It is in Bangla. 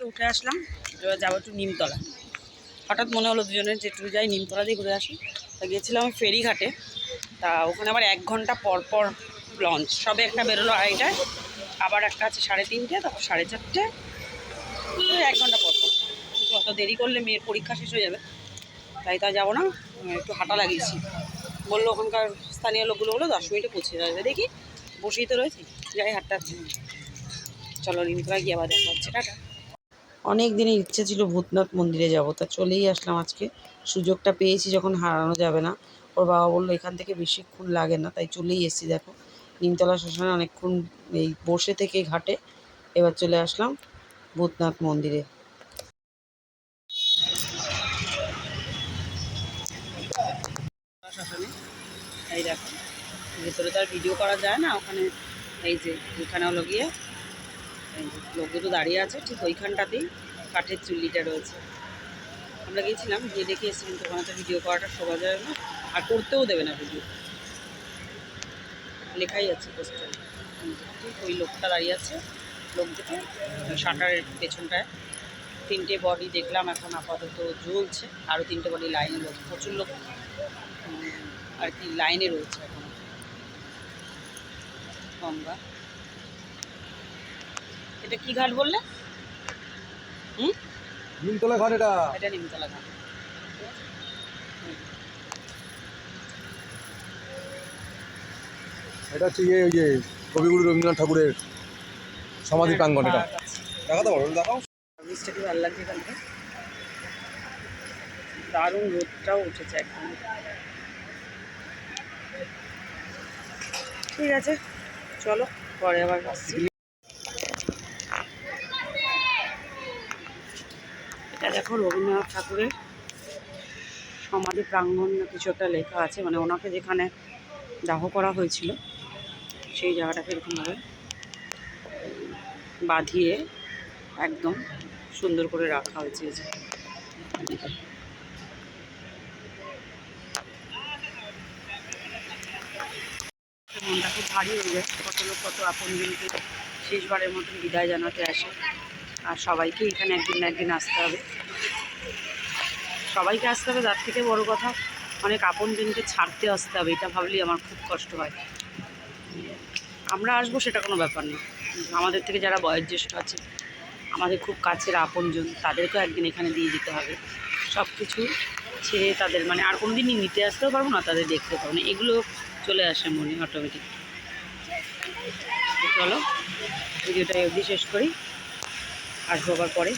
থেকে উঠে আসলাম, এবার যাব একটু নিমতলা। হঠাৎ মনে হলো দুজনের যে একটু যাই নিমতলা দিয়ে ঘুরে আসি। তা গিয়েছিলাম ফেরিঘাটে, তা ওখানে আবার এক ঘণ্টা পর পর লঞ্চ সবে একটা বেরোলো আড়াইটায়, আবার একটা আছে সাড়ে তিনটে, তারপর সাড়ে চারটে। এক ঘণ্টা পর পর। অত দেরি করলে মেয়ের পরীক্ষা শেষ হয়ে যাবে। তাই তা যাব না একটু হাঁটা লাগিয়েছি। বলল ওখানকার স্থানীয় লোকগুলো বলল, দশ মিনিটে পৌঁছে যাবে। দেখি, বসেই তো রয়েছি। যাই হাঁটতে চলো নিমতলা গিয়ে আবার দেখা হচ্ছে। টাটা। অনেক দিনের ইচ্ছে ছিল ভূতনাথ মন্দিরে যাব, তা চলেই আসলাম আজকে। সুযোগটা পেয়েছি যখন হারানো যাবে না। ওর বাবা বলল, এখান থেকে বেশিক্ষণ লাগে না। তাই চলেই এসেছি, দেখো। নিমতলা শ্মশানে অনেকক্ষণ এই বসে থেকে ঘাটে এবার চলে আসলাম ভূতনাথ মন্দিরে। এই দেখো, ভেতরে তো আর ভিডিও করা যায় না। ওখানে এই যে ওখানে হলো গিয়ে এই লোক দুটো দাঁড়িয়ে আছে ঠিক ওইখানটাতেই। কাঠের চুল্লিটা রয়েছে। আমরা গিয়েছিলাম, গিয়ে দেখে এসেছিলাম কিন্তু ওখানে তো ভিডিও করাটা শোভা যায় না, আর করতেও দেবে না ভিডিও লেখাই আছে পোস্টার ওই লোকটা দাঁড়িয়ে আছে লোক দুটো শাটারের পেছনটায়। তিনটে বডি দেখলাম, এখন আপাতত জ্বলছে। আরও তিনটে বডি লাইনে রয়েছে, প্রচুর লোক। আর কি লাইনে রয়েছে এখন। গঙ্গা। এটা কি ঘাট বললে? হুম? নিমতলা ঘর এটা। এটা নিমতলা ঘাট। এটা হচ্ছে ইয়ে ওই যে কবিগুরু রবীন্দ্রনাথ ঠাকুরের সমাধি প্রাঙ্গণ এটা। পার্ক আছে। দেখাতে পারো দেখাও। কি ভালো লাগছে এখানটা দারুণ রোদটাও উঠেছে একদম। ঠিক আছে চলো পরে আবার আসছি। দেখো রবীন্দ্রনাথ ঠাকুরের সমাধি প্রাঙ্গণ কিছু একটা লেখা আছে মানে ওনাকে যেখানে দাহ করা হয়েছিল, সেই জায়গাটাকে এরকমভাবে বাঁধিয়ে একদম সুন্দর করে রাখা হয়েছে মনটা খুব ভারী হয়ে যায়, কত লোক কত আপনজনকে শেষবারের মতন বিদায় জানাতে আসে। আর সবাইকে এখানে একদিন না একদিন আসতে হবে। সবাইকে আসতে হবে, তার থেকে বড় কথা, অনেক আপনজনকে ছাড়তে আসতে হবে, এটা ভাবলেই আমার খুব কষ্ট হয়। আমরা আসব সেটা কোনো ব্যাপার না। আমাদের থেকে যারা বয়োজ্যেষ্ঠ আছে, আমাদের খুব কাছের আপনজন তাদেরকেও একদিন এখানে দিয়ে যেতে হবে। সব কিছু ছেড়ে তাদের মানে আর কোনো দিনই নিতে আসতেও পারব না, তাদের দেখতে পারব না। এগুলো চলে আসে মনে অটোমেটিক চলো, ভিডিওটা অবধি শেষ করি। আসব পরে।